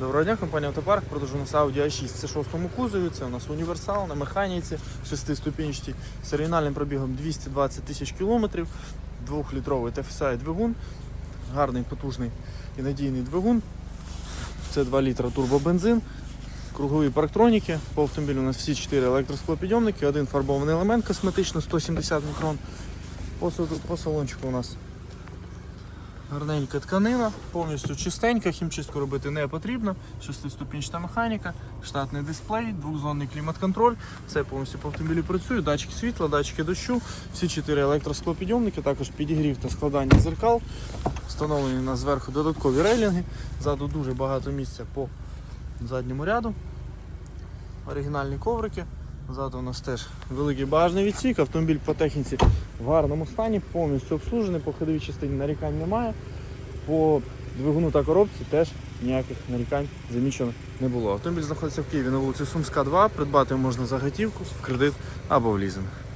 Доброго дня, компанія Автопарк. Продажу нас Audi A6. Це шостому кузові, це у нас універсал на механіці, шестиступінчатій, з оригінальним пробігом 220 тисяч кілометрів, двохлітровий TFSI двигун, гарний, потужний і надійний двигун. Це 2 літра турбобензин, кругові парктроніки. По автомобілю у нас всі 4 електросклопідйомники, один фарбований елемент косметично 170 мікрон. По салончику у нас Гарненька тканина, повністю чистенька, хімчистку робити не потрібно. Шестиступінчата механіка, штатний дисплей, двохзонний клімат-контроль. Все повністю по автомобілі працює, датчик світла, датчики дощу, всі чотири електросклопідйомники, також підігрів та складання зеркал. Встановлені на зверху додаткові рейлінги. Ззаду дуже багато місця по задньому ряду. Оригінальні коврики. Ззаду у нас теж великий багажний відсік, автомобіль по техніці в гарному стані, повністю обслужений, по ходовій частині нарікань немає. По двигуну та коробці теж ніяких нарікань замічено не було. Автомобіль знаходиться в Києві на вулиці Сумська, 2. Придбати можна за готівку, в кредит або в лізинг.